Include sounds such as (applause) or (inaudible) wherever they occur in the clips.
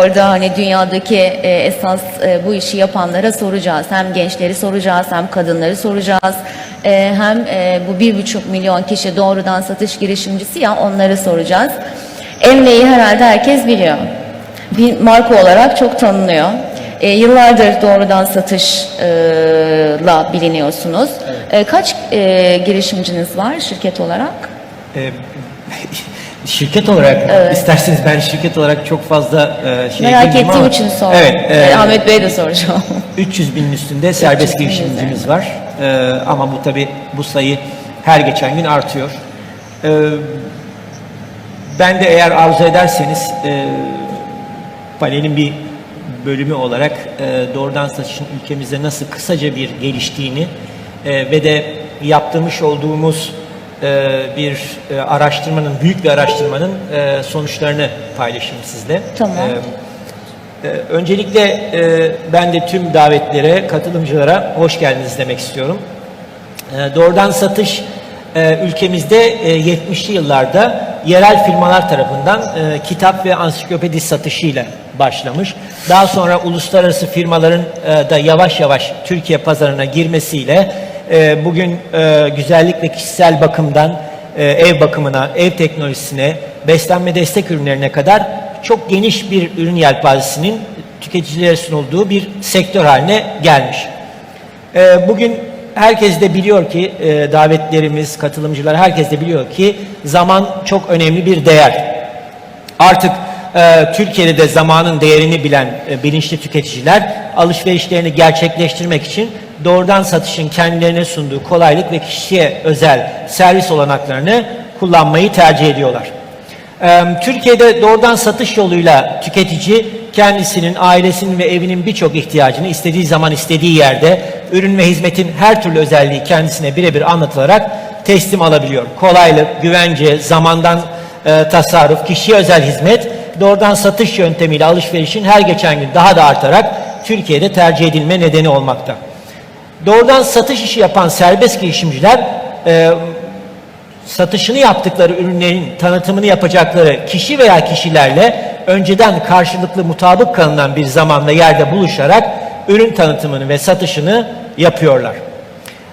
Orada hani dünyadaki e, esas e, bu işi yapanlara soracağız. Hem gençleri soracağız, hem kadınları soracağız. E, hem e, bu bir buçuk milyon kişi doğrudan satış girişimcisi ya onları soracağız. Emre'yi herhalde herkes biliyor. Bir marka olarak çok tanınıyor. E, yıllardır doğrudan satışla biliniyorsunuz. E, kaç e, girişimciniz var şirket olarak? Ee, şirket olarak isterseniz ben şirket olarak çok fazla e, şey Merak ettiğim ama- için sordum. Evet. e, E, Ahmet Bey'e de soracağım. (laughs) 300 binin üstünde serbest 300 binin girişimcimiz var. Ee, ama bu tabi bu sayı her geçen gün artıyor. Ee, ben de eğer arzu ederseniz e, panelin bir bölümü olarak e, doğrudan satışın ülkemizde nasıl kısaca bir geliştiğini e, ve de yaptırmış olduğumuz bir e, araştırmanın, büyük bir araştırmanın e, sonuçlarını paylaşayım sizle. Tamam. Öncelikle e, ben de tüm davetlere, katılımcılara hoş geldiniz demek istiyorum. Doğrudan satış e, ülkemizde e, 70'li yıllarda yerel firmalar tarafından e, kitap ve ansiklopedi satışıyla başlamış. Daha sonra uluslararası firmaların e, da yavaş yavaş Türkiye pazarına girmesiyle e, bugün e, güzellik ve kişisel bakımdan e, ev bakımına, ev teknolojisine, beslenme destek ürünlerine kadar çok geniş bir ürün yelpazesinin tüketicilere sunulduğu bir sektör haline gelmiş. Ee, Bugün herkes de biliyor ki e, davetlerimiz, katılımcılar herkes de biliyor ki zaman çok önemli bir değer. Artık e, Türkiye'de de zamanın değerini bilen e, bilinçli tüketiciler alışverişlerini gerçekleştirmek için doğrudan satışın kendilerine sunduğu kolaylık ve kişiye özel servis olanaklarını kullanmayı tercih ediyorlar. Ee, Türkiye'de doğrudan satış yoluyla tüketici kendisinin, ailesinin ve evinin birçok ihtiyacını istediği zaman istediği yerde ürün ve hizmetin her türlü özelliği kendisine birebir anlatılarak teslim alabiliyor. Kolaylık, güvence, zamandan e, tasarruf, kişiye özel hizmet doğrudan satış yöntemiyle alışverişin her geçen gün daha da artarak Türkiye'de tercih edilme nedeni olmakta. Doğrudan satış işi yapan serbest girişimciler e, satışını yaptıkları ürünlerin tanıtımını yapacakları kişi veya kişilerle önceden karşılıklı mutabık kalınan bir zamanda yerde buluşarak ürün tanıtımını ve satışını yapıyorlar.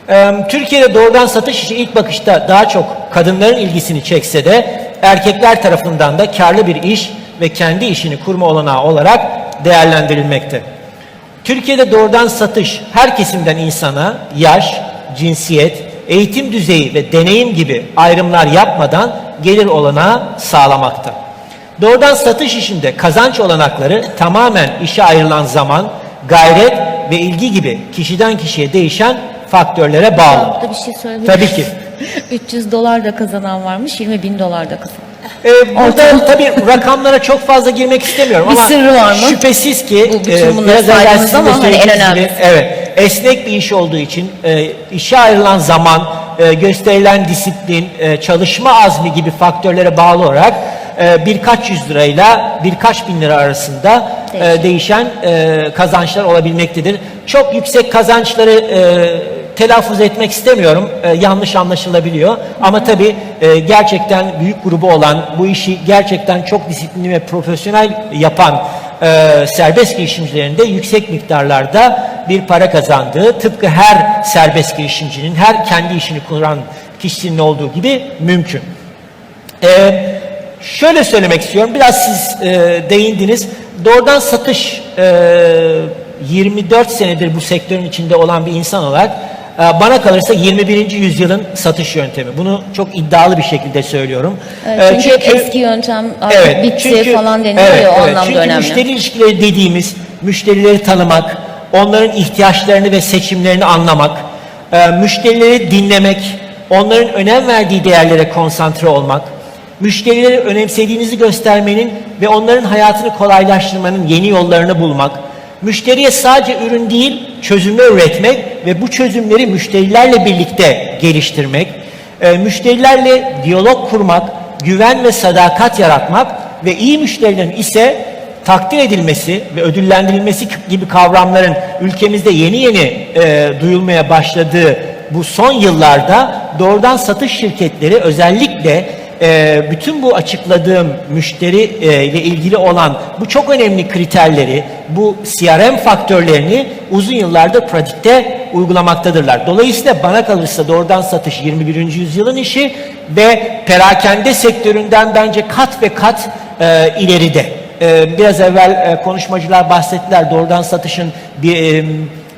Ee, Türkiye'de doğrudan satış işi ilk bakışta daha çok kadınların ilgisini çekse de erkekler tarafından da karlı bir iş ve kendi işini kurma olanağı olarak değerlendirilmekte. Türkiye'de doğrudan satış her kesimden insana yaş, cinsiyet, eğitim düzeyi ve deneyim gibi ayrımlar yapmadan gelir olanağı sağlamakta. Doğrudan satış işinde kazanç olanakları tamamen işe ayrılan zaman, gayret ve ilgi gibi kişiden kişiye değişen faktörlere bağlı. Bir şey Tabii ki. (laughs) 300 dolar da kazanan varmış, 20 bin dolar da kazanan. Ee, burada tabii rakamlara çok fazla girmek istemiyorum Bir ama sırrı var mı? şüphesiz ki Bu bütün e, bunları biraz evvel saydınız sizin de ama hani en söylediğiniz gibi, önemlisi. evet esnek bir iş olduğu için e, işe ayrılan zaman, e, gösterilen disiplin, e, çalışma azmi gibi faktörlere bağlı olarak e, birkaç yüz lirayla birkaç bin lira arasında e, Değişiyor. değişen e, kazançlar olabilmektedir. Çok yüksek kazançları e, telaffuz etmek istemiyorum. E, yanlış anlaşılabiliyor. Ama tabii e, gerçekten büyük grubu olan, bu işi gerçekten çok disiplinli ve profesyonel yapan e, serbest girişimcilerin de yüksek miktarlarda bir para kazandığı, tıpkı her serbest girişimcinin, her kendi işini kuran kişinin olduğu gibi mümkün. Ee, şöyle söylemek istiyorum, biraz siz e, değindiniz. Doğrudan satış e, 24 senedir bu sektörün içinde olan bir insan olarak e, bana kalırsa 21. yüzyılın satış yöntemi. Bunu çok iddialı bir şekilde söylüyorum. Evet, E, çünkü, eski yöntem artık Evet, bitti çünkü- falan deniliyor evet, o evet. anlamda çünkü önemli. müşteri ilişkileri dediğimiz müşterileri tanımak, onların ihtiyaçlarını ve seçimlerini anlamak, e, müşterileri dinlemek, onların önem verdiği değerlere konsantre olmak, müşterileri önemsediğinizi göstermenin ve onların hayatını kolaylaştırmanın yeni yollarını bulmak, müşteriye sadece ürün değil çözümler üretmek ve bu çözümleri müşterilerle birlikte geliştirmek, e, müşterilerle diyalog kurmak, güven ve sadakat yaratmak ve iyi müşterilerin ise takdir edilmesi ve ödüllendirilmesi gibi kavramların ülkemizde yeni yeni e, duyulmaya başladığı bu son yıllarda doğrudan satış şirketleri özellikle e, bütün bu açıkladığım müşteri e, ile ilgili olan bu çok önemli kriterleri, bu CRM faktörlerini uzun yıllardır pratikte uygulamaktadırlar. Dolayısıyla bana kalırsa doğrudan satış 21. yüzyılın işi ve perakende sektöründen bence kat ve kat e, ileride. E, biraz evvel konuşmacılar bahsettiler doğrudan satışın bir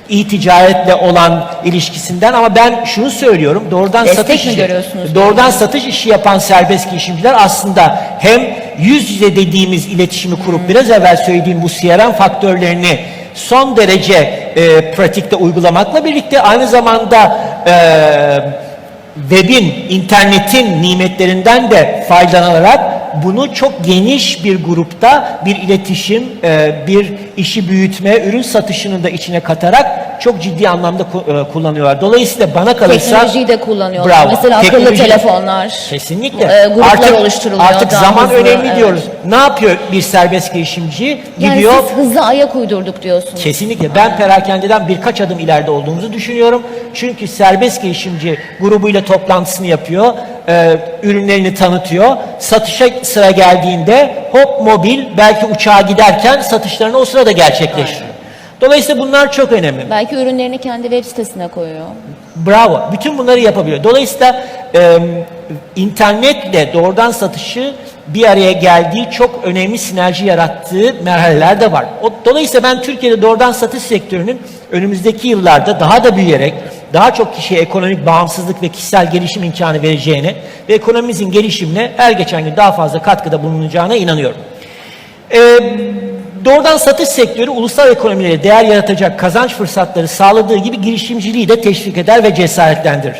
e-ticaretle olan ilişkisinden ama ben şunu söylüyorum doğrudan Destek satış mi işi- görüyorsunuz? doğrudan satış işi yapan serbest girişimciler aslında hem yüz yüze dediğimiz iletişimi kurup biraz evvel söylediğim bu CRM faktörlerini son derece e, pratikte uygulamakla birlikte aynı zamanda e, webin, internetin nimetlerinden de faydalanarak bunu çok geniş bir grupta bir iletişim, e, bir işi büyütme, ürün satışını da içine katarak çok ciddi anlamda ku- e, kullanıyorlar. Dolayısıyla bana kalırsa Teknolojiyi de kullanıyorlar. Bravo. Mesela akıllı Teknoloji- telefonlar. Kesinlikle. e, gruplar oluşturuluyor. Artık daha zaman hızlı, önemli evet. diyoruz. Ne yapıyor bir serbest girişimci? Yani Gidiyor siz hızlı ayak uydurduk diyorsunuz. Kesinlikle. Ben perakendeden birkaç adım ileride olduğumuzu düşünüyorum. Çünkü serbest girişimci grubuyla toplantısını yapıyor, e, ürünlerini tanıtıyor. Satışa sıra geldiğinde hop mobil belki uçağa giderken satışlarını o sırada gerçekleştiriyor. Dolayısıyla bunlar çok önemli. Belki ürünlerini kendi web sitesine koyuyor. Bravo. Bütün bunları yapabiliyor. Dolayısıyla e, internetle doğrudan satışı bir araya geldiği çok önemli sinerji yarattığı merhaleler de var. O, dolayısıyla ben Türkiye'de doğrudan satış sektörünün önümüzdeki yıllarda daha da büyüyerek daha çok kişiye ekonomik bağımsızlık ve kişisel gelişim imkanı vereceğine ve ekonomimizin gelişimine her geçen gün daha fazla katkıda bulunacağına inanıyorum. Ee, doğrudan satış sektörü ulusal ekonomilere değer yaratacak kazanç fırsatları sağladığı gibi girişimciliği de teşvik eder ve cesaretlendirir.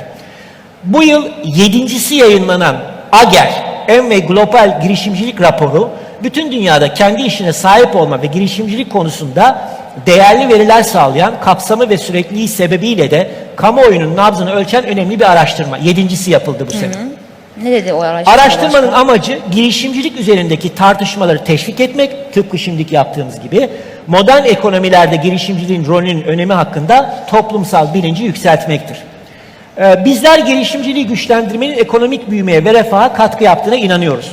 Bu yıl yedincisi yayınlanan AGER, Envy Global Girişimcilik Raporu, bütün dünyada kendi işine sahip olma ve girişimcilik konusunda değerli veriler sağlayan kapsamı ve sürekliliği sebebiyle de kamuoyunun nabzını ölçen önemli bir araştırma. Yedincisi yapıldı bu sene. Ne dedi o araştırma? Araştırmanın başkan? amacı girişimcilik üzerindeki tartışmaları teşvik etmek, tıpkı şimdiki yaptığımız gibi, modern ekonomilerde girişimciliğin rolünün önemi hakkında toplumsal bilinci yükseltmektir. Ee, bizler girişimciliği güçlendirmenin ekonomik büyümeye ve refaha katkı yaptığına inanıyoruz.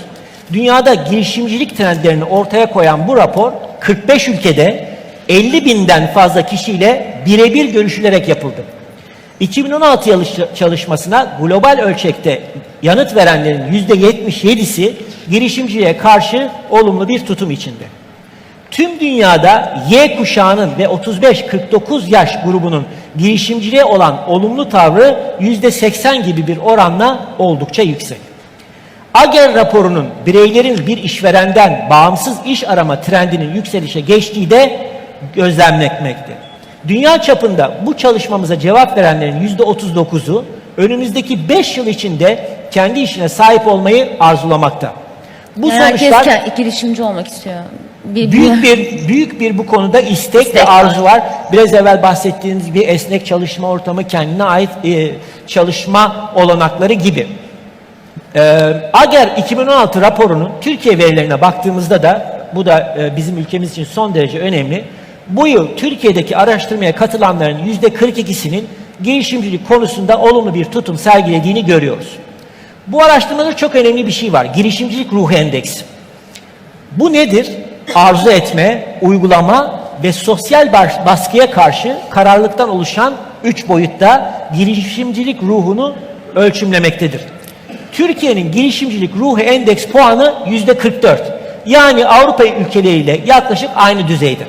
Dünyada girişimcilik trendlerini ortaya koyan bu rapor 45 ülkede 50 binden fazla kişiyle birebir görüşülerek yapıldı. 2016 yalış- çalışmasına global ölçekte yanıt verenlerin %77'si girişimciliğe karşı olumlu bir tutum içinde. Tüm dünyada Y kuşağının ve 35-49 yaş grubunun girişimciliğe olan olumlu tavrı %80 gibi bir oranla oldukça yüksek. Ager raporunun bireylerin bir işverenden bağımsız iş arama trendinin yükselişe geçtiği de gözlemlenmekte. Dünya çapında bu çalışmamıza cevap verenlerin yüzde 39'u önümüzdeki 5 yıl içinde kendi işine sahip olmayı arzulamakta. Bu herkes sonuçlar ke- girişimci olmak istiyor. Bir, büyük bir büyük bir bu konuda istek, ve İstek arzu var. Biraz evvel bahsettiğiniz gibi esnek çalışma ortamı, kendine ait e, çalışma olanakları gibi. Ee, Ager 2016 raporunun Türkiye verilerine baktığımızda da bu da e, bizim ülkemiz için son derece önemli. Bu yıl Türkiye'deki araştırmaya katılanların %42'sinin girişimcilik konusunda olumlu bir tutum sergilediğini görüyoruz. Bu araştırmada çok önemli bir şey var. Girişimcilik ruhu endeksi. Bu nedir? Arzu etme, uygulama ve sosyal bas- baskıya karşı kararlılıktan oluşan üç boyutta girişimcilik ruhunu ölçümlemektedir. Türkiye'nin girişimcilik ruhu endeks puanı yüzde 44. Yani Avrupa ülkeleriyle yaklaşık aynı düzeyde.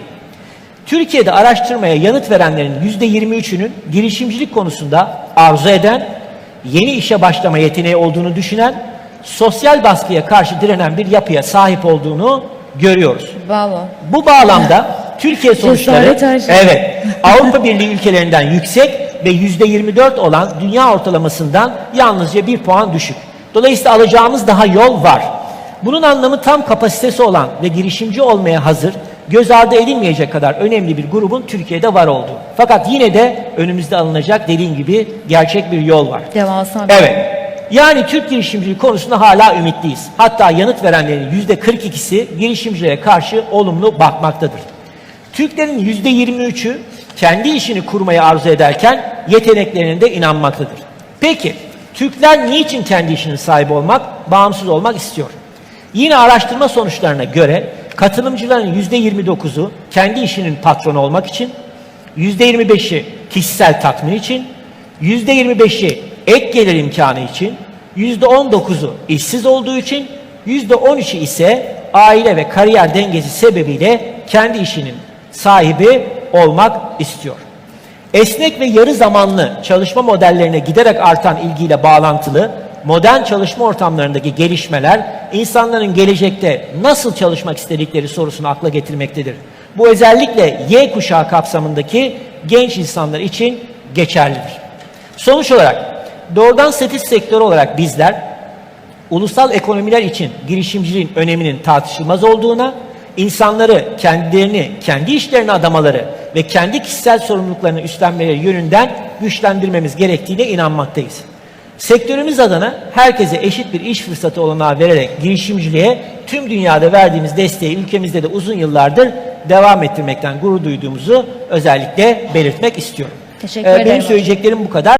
Türkiye'de araştırmaya yanıt verenlerin yüzde 23'ünün girişimcilik konusunda arzu eden, yeni işe başlama yeteneği olduğunu düşünen, sosyal baskıya karşı direnen bir yapıya sahip olduğunu görüyoruz. Bravo. Bu bağlamda (laughs) Türkiye sonuçları şey. evet Avrupa Birliği ülkelerinden yüksek ve yüzde 24 olan dünya ortalamasından yalnızca bir puan düşük. Dolayısıyla alacağımız daha yol var. Bunun anlamı tam kapasitesi olan ve girişimci olmaya hazır, göz ardı edilmeyecek kadar önemli bir grubun Türkiye'de var olduğu. Fakat yine de önümüzde alınacak dediğim gibi gerçek bir yol var. Devasa bir Evet. Yani Türk girişimciliği konusunda hala ümitliyiz. Hatta yanıt verenlerin yüzde 42'si girişimciliğe karşı olumlu bakmaktadır. Türklerin yüzde 23'ü kendi işini kurmayı arzu ederken yeteneklerine de inanmaktadır. Peki Türkler niçin kendi işinin sahibi olmak, bağımsız olmak istiyor? Yine araştırma sonuçlarına göre katılımcıların %29'u kendi işinin patronu olmak için, %25'i kişisel tatmin için, %25'i ek gelir imkanı için, %19'u işsiz olduğu için, %13'ü ise aile ve kariyer dengesi sebebiyle kendi işinin sahibi olmak istiyor. Esnek ve yarı zamanlı çalışma modellerine giderek artan ilgiyle bağlantılı modern çalışma ortamlarındaki gelişmeler insanların gelecekte nasıl çalışmak istedikleri sorusunu akla getirmektedir. Bu özellikle Y kuşağı kapsamındaki genç insanlar için geçerlidir. Sonuç olarak doğrudan satış sektörü olarak bizler ulusal ekonomiler için girişimciliğin öneminin tartışılmaz olduğuna, insanları kendilerini, kendi işlerine adamaları ve kendi kişisel sorumluluklarını üstlenmeleri yönünden güçlendirmemiz gerektiğine inanmaktayız. Sektörümüz adına herkese eşit bir iş fırsatı olanağı vererek girişimciliğe tüm dünyada verdiğimiz desteği ülkemizde de uzun yıllardır devam ettirmekten gurur duyduğumuzu özellikle belirtmek istiyorum. Teşekkür Ee, ederim Benim söyleyeceklerim bu kadar.